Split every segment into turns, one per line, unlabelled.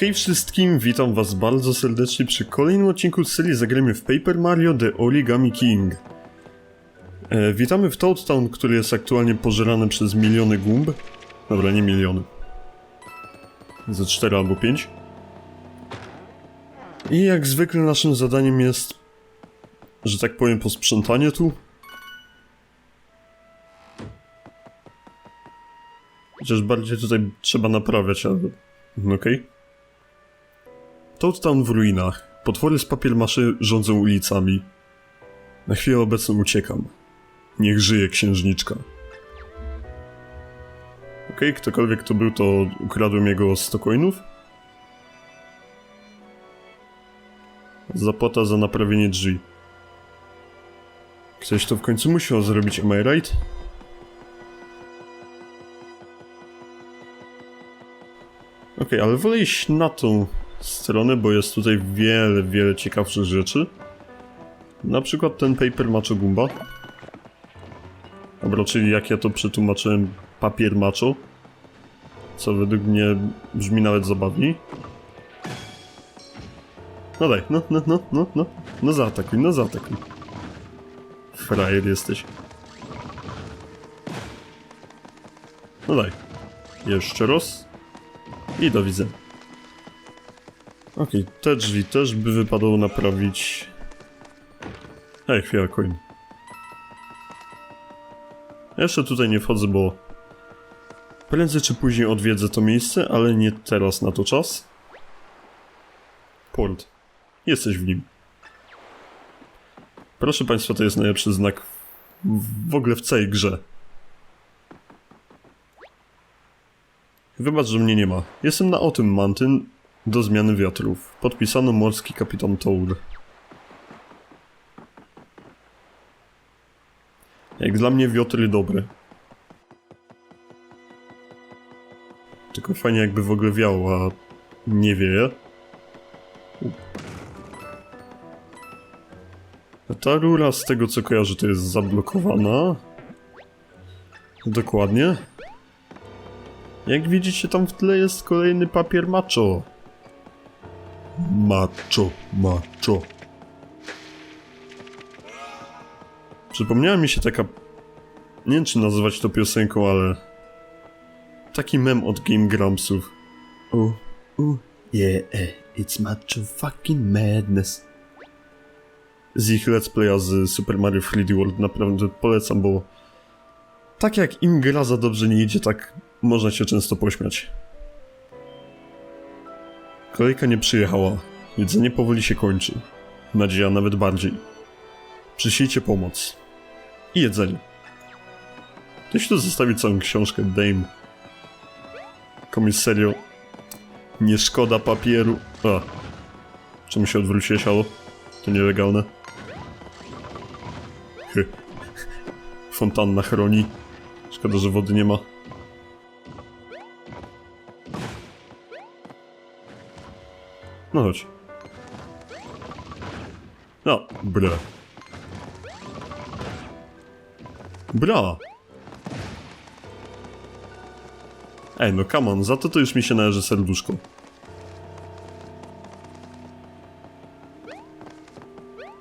Hej wszystkim, witam was bardzo serdecznie przy kolejnym odcinku serii Zagrajmy w Paper Mario The Origami King. E, witamy w Toad Town, który jest aktualnie pożerany przez miliony gumb. Dobra, nie miliony. Ze 4 albo 5. I jak zwykle naszym zadaniem jest, że tak powiem, posprzątanie tu. Chociaż bardziej tutaj trzeba naprawiać, ale... Okej. Toad Town w ruinach. Potwory z papiermaszy rządzą ulicami. Na chwilę obecną uciekam. Niech żyje księżniczka. Okej, ktokolwiek to był, to ukradłem jego 100 coinów. Zapłata za naprawienie drzwi. Ktoś to w końcu musiał zrobić, am I right? Okej, ale wolę iść na tą stronę, bo jest tutaj wiele, wiele ciekawszych rzeczy. Na przykład ten paper macho gumba. Dobra, czyli jak ja to przetłumaczyłem, papier macho. Co według mnie brzmi nawet zabawniej. No daj, no, no, no, no, no, no zaatakuj, no zaatakuj. Frajer jesteś. No daj. Jeszcze raz. I do widzenia. Okej, te drzwi też by wypadało naprawić. Ej, chwila, coin. Jeszcze tutaj nie wchodzę, bo prędzej czy później odwiedzę to miejsce, ale nie teraz na to czas. Port. Jesteś w nim. Proszę Państwa, to jest najlepszy znak w- ogóle w całej grze. Wybacz, że mnie nie ma. Jestem na Autumn Mountain do zmiany wiatrów. Podpisano morski kapitan Toad. Jak dla mnie wiotry dobre. Tylko fajnie jakby w ogóle wiało, a nie wieje. Ta rura z tego co kojarzę to jest zablokowana. Dokładnie. Jak widzicie tam w tle jest kolejny papier macho. Macho, macho. Przypomniała mi się taka... Nie wiem czy nazywać to piosenką, ale... Taki mem od Game Grumpsów. Oh, oh, yeah, eh, it's macho fucking madness. Z ich let's playa z Super Mario 3D World naprawdę polecam, bo... Tak jak im gra za dobrze nie idzie, tak można się często pośmiać. Kolejka nie przyjechała. Jedzenie powoli się kończy. Nadzieja nawet bardziej. Przyślijcie pomoc. I jedzenie. Ktoś tu zostawi całą książkę Dame. Komuś serio. Nie szkoda papieru. A. Czemu się odwróciłeś, halo? To nielegalne. Hy. Fontanna chroni. Szkoda, że wody nie ma. No chodź. No, bra. Bra. Ej, no come on, za to to już mi się należy serduszko.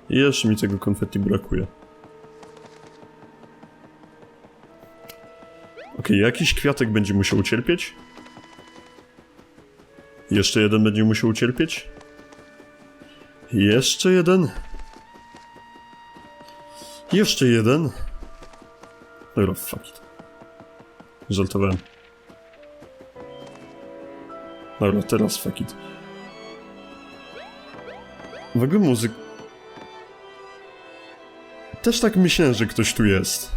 Jeszcze mi tego konfetti brakuje. Okej, jakiś kwiatek będzie musiał ucierpieć. Jeszcze jeden będzie musiał ucierpieć. Jeszcze jeden. Jeszcze jeden. Dobra, fuck it. Żartowałem. Dobra, teraz fuck it. W ogóle muzyk... Też tak myślałem, że ktoś tu jest.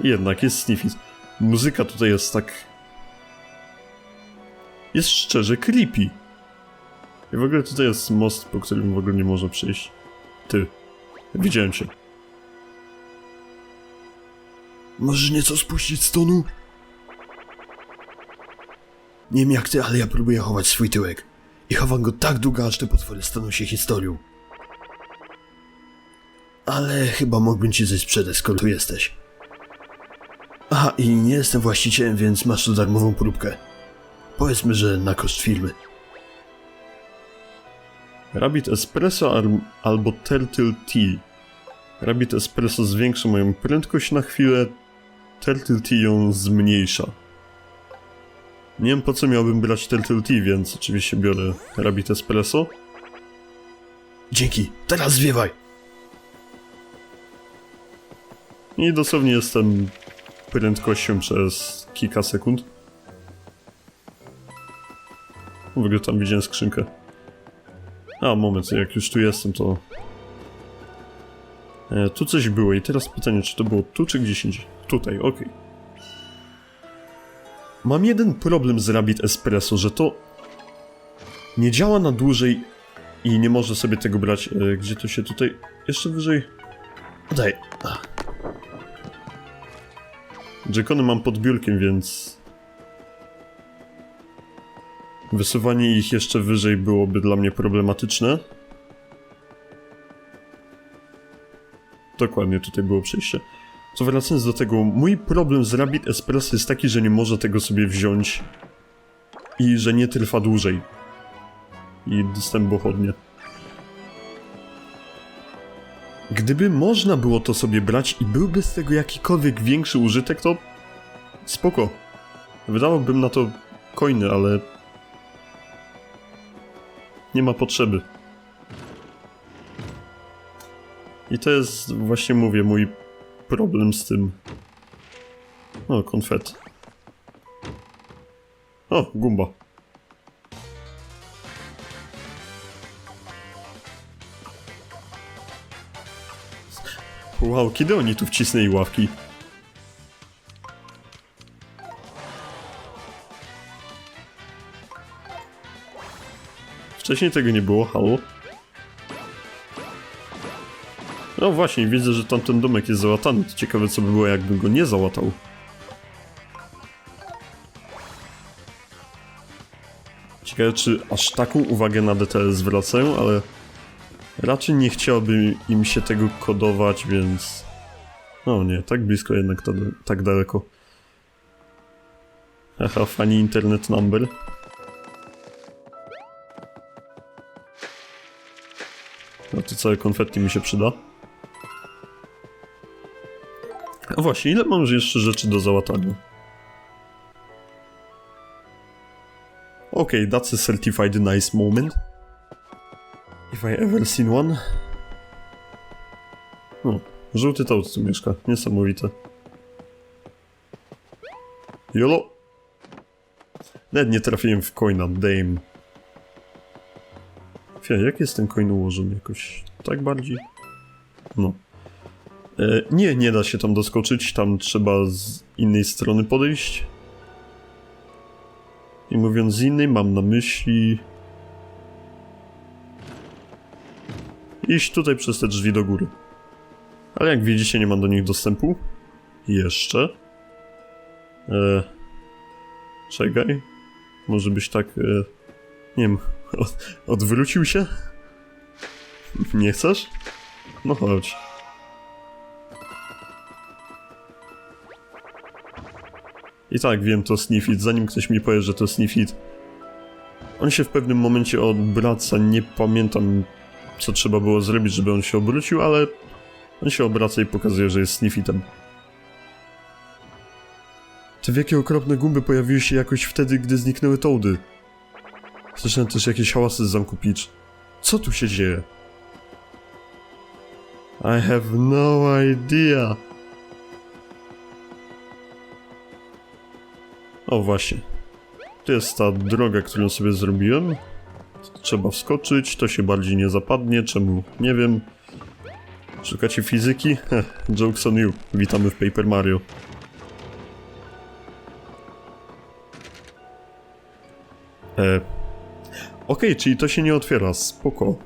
Jednak jest Sniffit. Muzyka tutaj jest tak... Jest szczerze creepy. I w ogóle tutaj jest most, po którym w ogóle nie można przejść. Ty. Widziałem cię.
Możesz nieco spuścić z tonu? Nie wiem jak ty, ale ja próbuję chować swój tyłek. I chowam go tak długo, aż te potwory staną się historią. Ale chyba mógłbym ci coś sprzedać, skoro tu jesteś. Aha, i nie jestem właścicielem, więc masz tu darmową próbkę. Powiedzmy, że na koszt firmy.
Rabbit Espresso al- albo Turtle Tea. Rabbit Espresso zwiększa moją prędkość na chwilę, Turtle Tea ją zmniejsza. Nie wiem po co miałbym brać Turtle Tea, więc oczywiście biorę Rabbit Espresso.
Dzięki, teraz zwiewaj.
I dosłownie jestem prędkością przez kilka sekund. W ogóle tam widziałem skrzynkę. A, moment, jak już tu jestem, to... E, tu coś było i teraz pytanie, czy to było tu, czy gdzieś indziej? Tutaj, okej. Mam jeden problem z Rabbit Espresso, że to nie działa na dłużej i nie może sobie tego brać. E, gdzie to się tutaj... Jeszcze wyżej...
Daj.
Joy-Cony mam pod biurkiem, więc... Wysuwanie ich jeszcze wyżej byłoby dla mnie problematyczne. Dokładnie, tutaj było przejście. Co wracając do tego, mój problem z Rabbit Espresso jest taki, że nie może tego sobie wziąć i że nie trwa dłużej. I dostęp pochodnie. Gdyby można było to sobie brać i byłby z tego jakikolwiek większy użytek, to spoko. Wydałbym na to coiny, ale nie ma potrzeby. I to jest, właśnie mówię, mój problem z tym. O, konfet. O, gumba. Wow, kiedy oni tu wcisnęli ławki? Wcześniej tego nie było, halo? No właśnie, widzę, że tamten domek jest załatany. To ciekawe, co by było, jakbym go nie załatał. Ciekawe, czy aż taką uwagę na detail zwracają, ale raczej nie chciałbym im się tego kodować, więc... O nie, tak blisko jednak, to, tak daleko. Haha, fani internet number. No to całe konfetti mi się przyda. A właśnie, ile mam jeszcze rzeczy do załatania? Okay, that's a certified nice moment. If I ever seen one. O, żółty toad tu mieszka. Niesamowite. Jolo! Nawet nie trafiłem w coina, damn. Fia, jak jest ten coin ułożony? Jakoś tak bardziej? No. E, nie, nie da się tam doskoczyć, tam trzeba z innej strony podejść. I mówiąc z innej, mam na myśli... Iść tutaj przez te drzwi do góry. Ale jak widzicie, nie mam do nich dostępu. Jeszcze. E, czekaj. Może byś tak... E, nie wiem... Od, odwrócił się? Nie chcesz? No chodź. I tak wiem, to Sniffit. Zanim ktoś mi powie, że to Sniffit, on się w pewnym momencie obraca. Nie pamiętam, co trzeba było zrobić, żeby on się obrócił, ale on się obraca i pokazuje, że jest Sniffitem. Te wielkie okropne gumby pojawiły się jakoś wtedy, gdy zniknęły Toady. Słyszałem też jakieś hałasy z zamku Peach. Co tu się dzieje? I have no idea. O właśnie. To jest ta droga, którą sobie zrobiłem. Trzeba wskoczyć, to się bardziej nie zapadnie, czemu? Nie wiem. Szukacie fizyki? Jokes on you. Witamy w Paper Mario. E. Okej, czyli to się nie otwiera, spoko.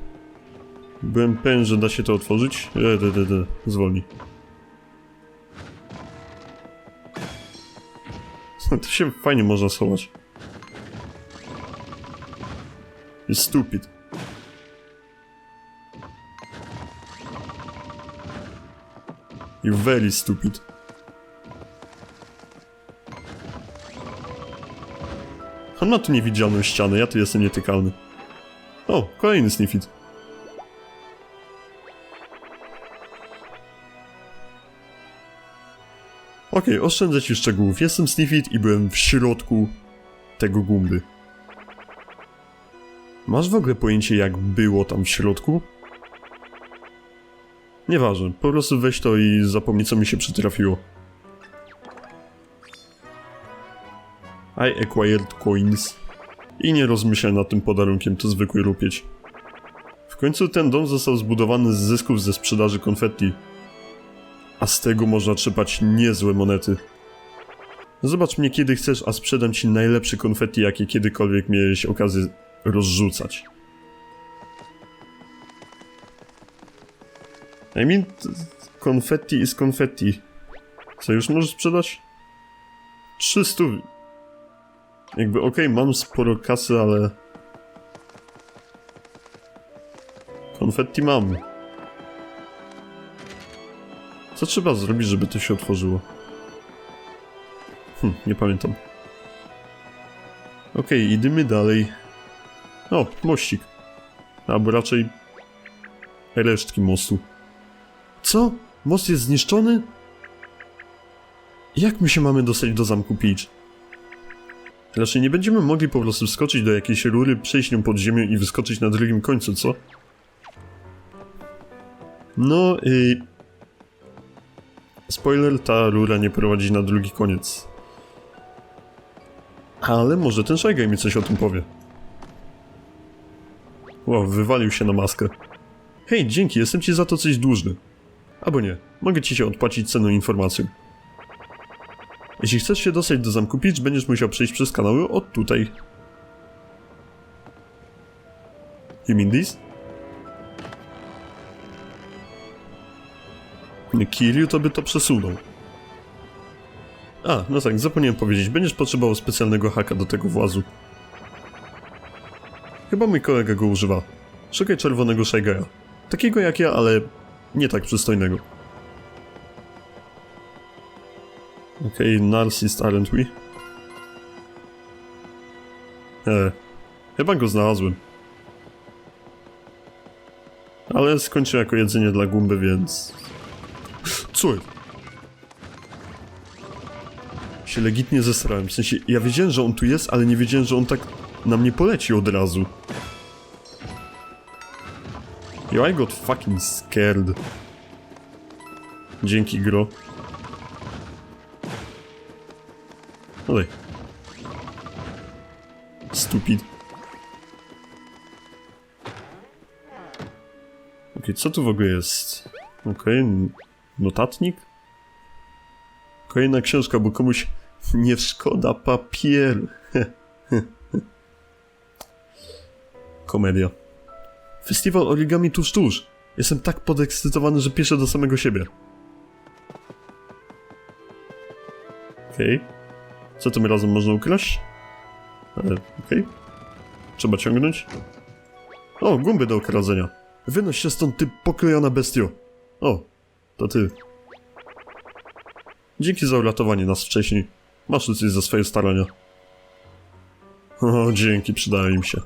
Byłem pewien, że da się to otworzyć. E, de, de, de. Zwolnij. To się fajnie można schować. Jest stupid. You very stupid. On ma tu niewidzialną ścianę, ja tu jestem nietykalny. O, kolejny sniffit. Okej, oszczędzę ci szczegółów. Jestem Sniffit i byłem w środku tego gumby. Masz w ogóle pojęcie, jak było tam w środku? Nieważne, po prostu weź to i zapomnij, co mi się przytrafiło. I acquired coins. I nie rozmyślaj nad tym podarunkiem, to zwykły rupieć. W końcu ten dom został zbudowany z zysków ze sprzedaży konfetti. A z tego można trzepać niezłe monety. Zobacz mnie kiedy chcesz, a sprzedam ci najlepsze konfetti, jakie kiedykolwiek miałeś okazję rozrzucać. I mean, konfetti is konfetti. Co już możesz sprzedać? 300. Jakby okej, mam sporo kasy, ale... Konfetti mam. Co trzeba zrobić, żeby to się otworzyło? Hm, nie pamiętam. Okej, idziemy dalej. O, mościk. Albo raczej... resztki mostu. Co? Most jest zniszczony? Jak my się mamy dostać do zamku Peach? Raczej nie będziemy mogli po prostu wskoczyć do jakiejś rury, przejść nią pod ziemią i wyskoczyć na drugim końcu, co? No i... Spoiler, ta rura nie prowadzi na drugi koniec. Ale może ten Guy mi coś o tym powie. Wow, wywalił się na maskę. Hej, dzięki, jestem ci za to coś dłużny. Albo nie, mogę ci się odpłacić cenną informacją. Jeśli chcesz się dostać do zamku Peach, będziesz musiał przejść przez kanały od tutaj. You mean this? Kiryu to by to przesunął. A, no tak, zapomniałem powiedzieć, będziesz potrzebował specjalnego haka do tego włazu. Chyba mój kolega go używa. Szukaj czerwonego Shagaya. Takiego jak ja, ale nie tak przystojnego. Okej, okay, narcissist aren't we? E, chyba go znalazłem. Ale skończył jako jedzenie dla gumby, więc... Jest? Się legitnie zesrałem, w sensie, ja wiedziałem, że on tu jest, ale nie wiedziałem, że on tak na mnie poleci od razu. Yo, I got fucking scared. Dzięki, gro. Olej. Stupid. Okej, co tu w ogóle jest? Okej, n- notatnik? Kolejna książka, bo komuś nie szkoda papieru. Komedia. Festiwal origami tuż tuż. Jestem tak podekscytowany, że pieszę do samego siebie. Okej. Co tym razem można ukraść? E, Okej. Trzeba ciągnąć. O, gumby do okradzenia. Wynoś się stąd, ty poklejona bestio. O, to ty. Dzięki za uratowanie nas wcześniej. Masz coś za swoje starania. O, dzięki, przydają im się.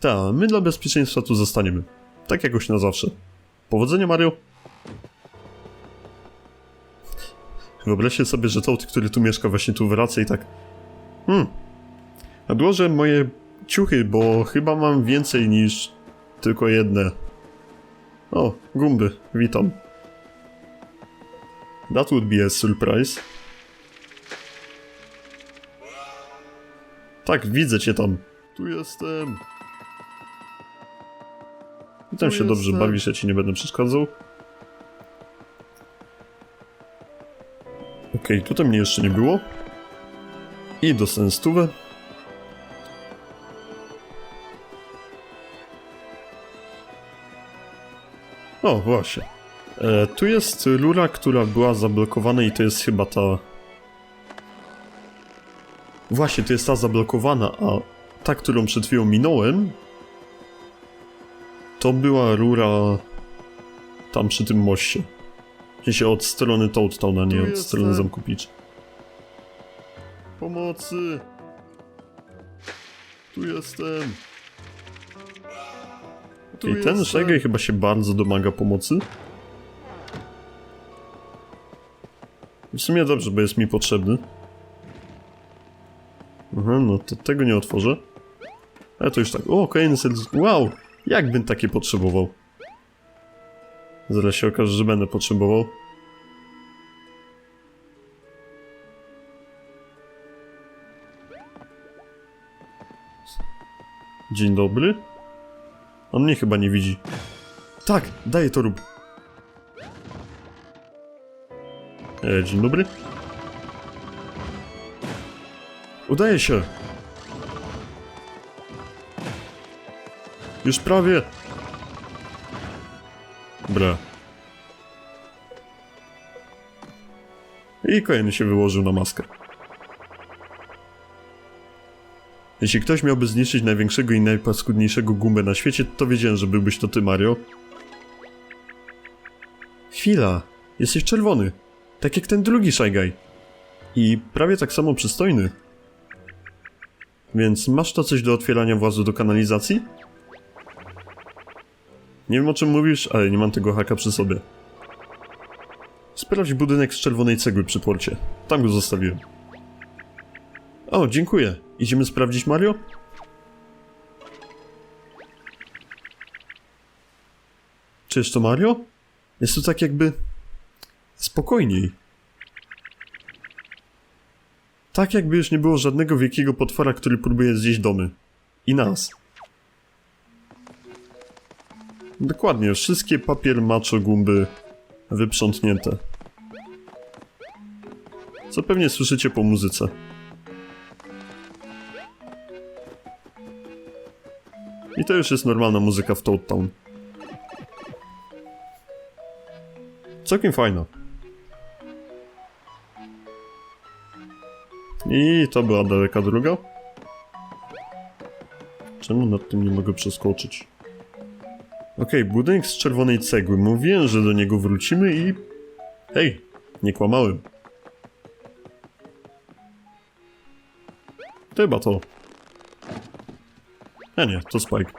Ta, my dla bezpieczeństwa tu zostaniemy. Tak jakoś na zawsze. Powodzenia, Mario. Wyobraźcie sobie, że Toad, który tu mieszka, właśnie tu wraca i tak... Hmm. Odłożę moje ciuchy, bo chyba mam więcej niż tylko jedne. O, gumby, witam. That would be a surprise. Tak, widzę cię tam. Tu jestem. I tam
Tu
się dobrze
jestem.
bawisz, ja ci nie będę przeszkadzał. Okej, tutaj mnie jeszcze nie było. I dostałem stówę. O, właśnie. E, tu jest rura, która była zablokowana i to jest chyba ta... Właśnie, to jest ta zablokowana, a ta, którą przed chwilą minąłem, to była rura tam przy tym moście. W sensie od strony Toad Town, a nie od strony Zamku Peach. Pomocy! Tu jestem!
Tu
I ten
jestem.
Shaggy chyba się bardzo domaga pomocy. W sumie dobrze, bo jest mi potrzebny. Aha, no to tego nie otworzę. Ale to już tak. O, kolejny set. Wow! Jakbym takie potrzebował. Zaraz się okaże, że będę potrzebował. Dzień dobry. On mnie chyba nie widzi. Tak, daję to rób. E, dzień dobry. Udaje się. Już prawie. Bra. I kolejny się wyłożył na maskę. Jeśli ktoś miałby zniszczyć największego i najpaskudniejszego gumbę na świecie, to wiedziałem, że byłbyś to ty, Mario. Chwila. Jesteś czerwony. Tak jak ten drugi Guy. I prawie tak samo przystojny. Więc masz to coś do otwierania włazu do kanalizacji? Nie wiem o czym mówisz, ale nie mam tego haka przy sobie. Sprawdź budynek z czerwonej cegły przy porcie. Tam go zostawiłem. O, dziękuję. Idziemy sprawdzić Mario? Czyż to Mario? Jest tu tak jakby... spokojniej. Tak jakby już nie było żadnego wielkiego potwora, który próbuje zjeść domy. I nas. Dokładnie, wszystkie papier macho gumby wyprzątnięte. Co pewnie słyszycie po muzyce. I to już jest normalna muzyka w Toad Town. Całkiem fajna. I to była daleka droga. Czemu nad tym nie mogę przeskoczyć? Okej, budynek z czerwonej cegły. Mówiłem, że do niego wrócimy i... Hej, nie kłamałem. Chyba to. A nie, to Spike.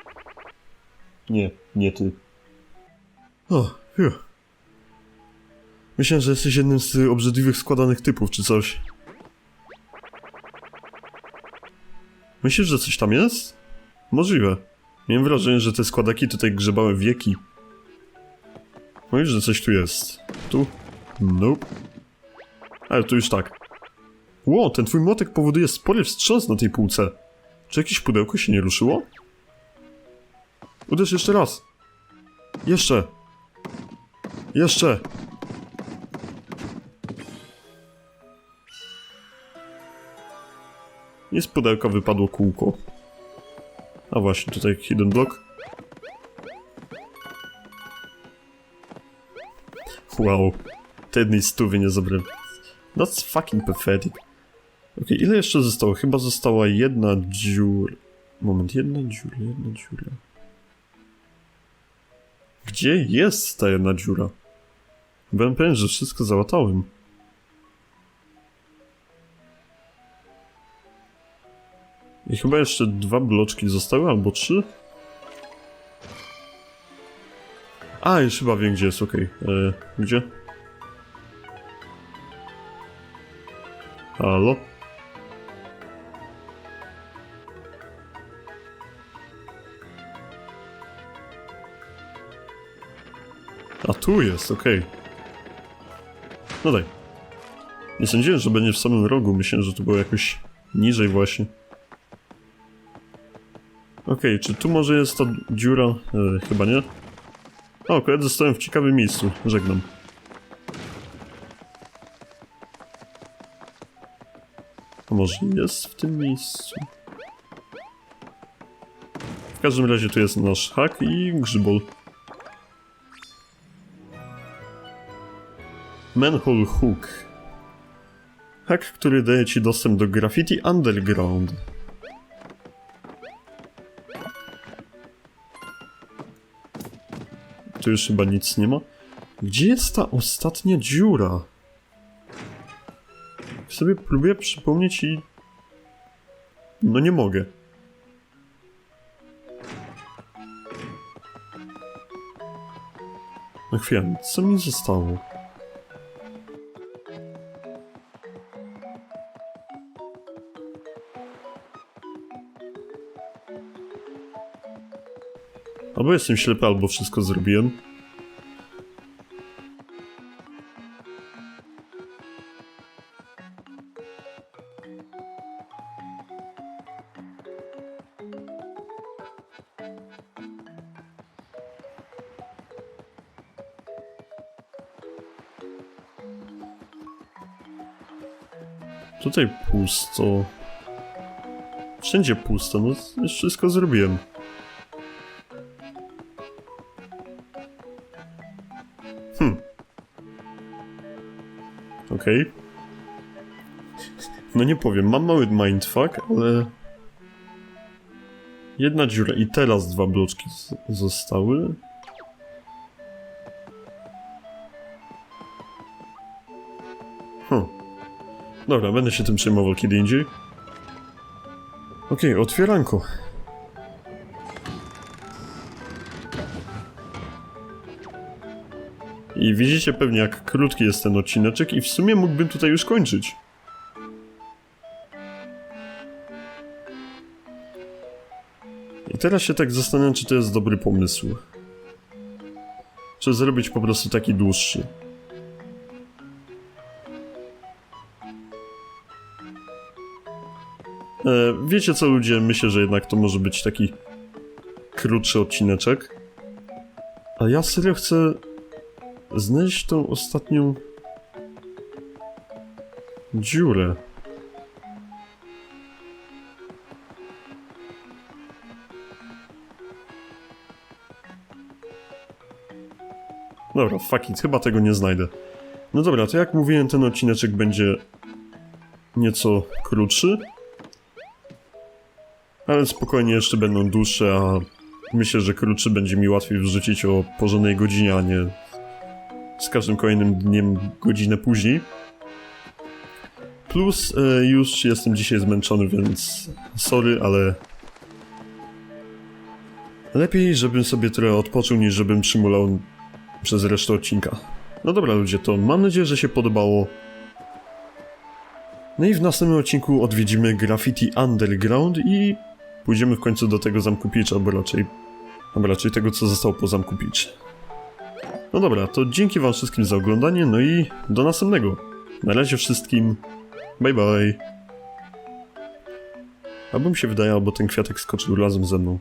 Nie, nie ty. O, fiu. Myślałem, że jesteś jednym z obrzydliwych składanych typów, czy coś. Myślisz, że coś tam jest? Możliwe. Miałem wrażenie, że te składaki tutaj grzebały wieki. Mówisz, że coś tu jest. Tu? Nope. Ale tu już tak. Ło, ten twój młotek powoduje spory wstrząs na tej półce. Czy jakieś pudełko się nie ruszyło? Uderz jeszcze raz. Jeszcze. Jeszcze. I z pudełka wypadło kółko. A właśnie, tutaj hidden block. Wow. Te jednej stówy nie zabrałem. That's fucking pathetic. Okej, ile jeszcze zostało? Chyba została jedna dziura. Moment, jedna dziura, jedna dziura. Gdzie jest ta jedna dziura? Byłem pewien, że wszystko załatałem. I chyba jeszcze dwa bloczki zostały, albo trzy? A, już chyba wiem, gdzie jest, okej. Okay. Gdzie? Halo? A tu jest, okej. No daj. Nie sądziłem, że będzie w samym rogu. Myślałem, że to było jakoś niżej właśnie. Okej, czy tu może jest ta dziura? E, chyba nie. O, zostałem w ciekawym miejscu. Żegnam. A może jest w tym miejscu? W każdym razie tu jest nasz hak i grzybol. Manhole Hook. Hak, który daje ci dostęp do Graffiti Underground. Tu już chyba nic nie ma. Gdzie jest ta ostatnia dziura? Sobie próbuję przypomnieć i... No nie mogę. No chwilę, co mi zostało? Albo jestem ślepy, albo wszystko zrobiłem. Tutaj pusto. Wszędzie pusto, no wszystko zrobiłem. Okej. No nie powiem, mam mały mindfuck, ale... Jedna dziura i teraz dwa bloczki zostały. Hm. Dobra, będę się tym przejmował kiedy indziej. Okej, otwieranko. I widzicie pewnie jak krótki jest ten odcineczek i w sumie mógłbym tutaj już kończyć. I teraz się tak zastanawiam, czy to jest dobry pomysł. Czy zrobić po prostu taki dłuższy. E, wiecie co ludzie, myślę, że jednak to może być taki krótszy odcineczek. A ja serio chcę znaleźć tą ostatnią dziurę. Dobra, fuck it, chyba tego nie znajdę. No dobra, to jak mówiłem, ten odcineczek będzie nieco krótszy. Ale spokojnie jeszcze będą dłuższe, a myślę, że krótszy będzie mi łatwiej wrzucić o porządnej godzinie, a nie z każdym kolejnym dniem godzinę później. Plus e, już jestem dzisiaj zmęczony, więc sorry, ale lepiej, żebym sobie trochę odpoczął, niż żebym przymulał przez resztę odcinka. No dobra ludzie, to mam nadzieję, że się podobało. No i w następnym odcinku odwiedzimy Graffiti Underground i pójdziemy w końcu do tego zamku Peach, albo raczej, albo raczej tego, co zostało po zamku Peach. No dobra, to dzięki wam wszystkim za oglądanie, no i do następnego. Na razie wszystkim, bye bye. Albo mi się wydaje, albo ten kwiatek skoczył razem ze mną.